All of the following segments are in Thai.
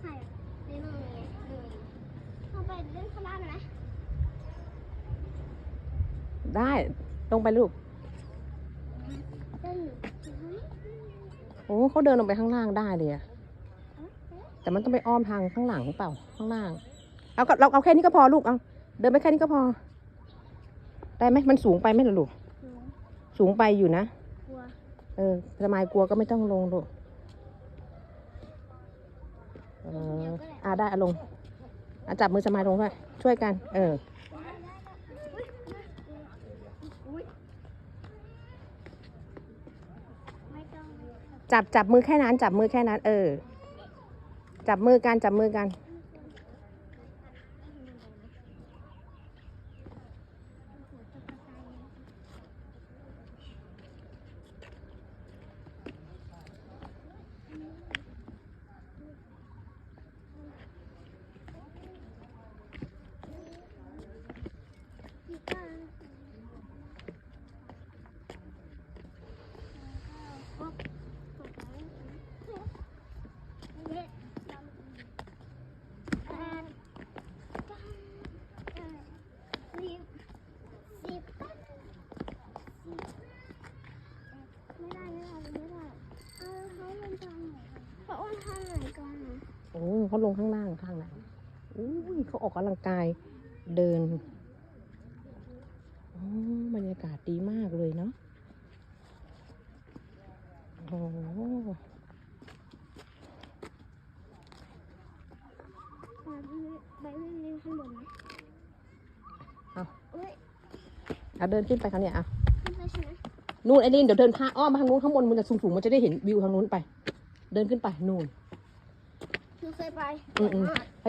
ใช่เล่นตรงนี้เลยเราไปเล่นข้างล่างไหมได้ลงไปลูกเล่นโอ้เขาเดินลงไปข้างล่างได้เลยอะแต่มันต้องไปอ้อมทางข้างหลังเปล่าข้างล่างเอาก็เราเอาแค่นี้ก็พอลูกเอาเดินไปแค่นี้ก็พอ ได้ไหมมันสูงไปไหมล่ะลูก สูงไปอยู่นะกลัวเออสมายกลัวก็ไม่ต้องลงลูกเอออ่า ได้อาลงอะจับมือสมายลงด้วยช่วยกัน เออจับจับมือแค่นั้น จับมือแค่นั้น เออ จับมือกัน จับมือกัน พี่ก้าแปดเก้าสิบสิบไม่ได้ไม่ได้ไม่ได้เอาเขาลงทางไหนเขาอ้วนทางไหนกัน โอ้ เขาลงข้างล่างข้างไหนอุ้ยเขาออกกำลังกายเดินโอ้บรรยากาศดีมากเลยเนาะโอ้โหไปวิ่งเล่นข้างบนไหมเอาอุ้ยเอาเดินขึ้นไปเขาเนี่ยอะขึ้นไปใช่ไหมนู่นไอ้ลินเดี๋ยวเดินพาอ้อมมาทางนู้นข้างบนมันจะสูงๆมันจะได้เห็นวิวทางนู้นไป เดินขึ้นไปนู่น หนูเคยไปอืมอืม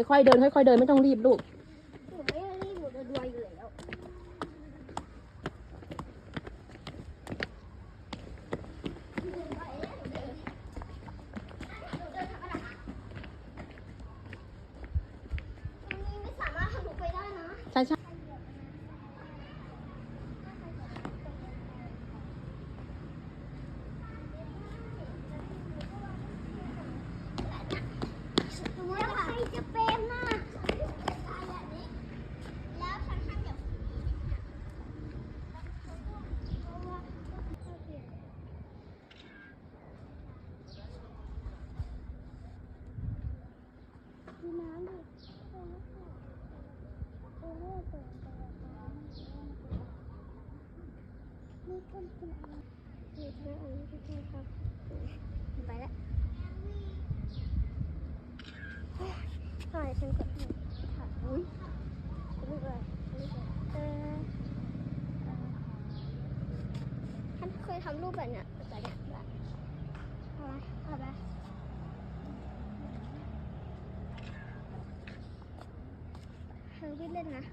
ค่อยๆเดินค่อยๆเดินไม่ต้องรีบลูก หนูไม่ได้รีบหนูจะดวยอยู่แล้วตรงนี้ไม่สามารถทะลุไปได้นะใช่ใช่ แล้วใครจะเป็นน่ะแล้วฉันทำอย่างดูน้ำดิ นี่ต้นเป็นอะไรนี่เป็นอะไรทุกคนครับ ไปแล้วใช่ฉันกดให้ค่ะอุ้ยรูปอะไรรูปอะไรเออเออฉันเคยทำรูปแบบเนี้ยแบบเนี้ยแบบอะไรอะไรเธอวิ่เล่นนะ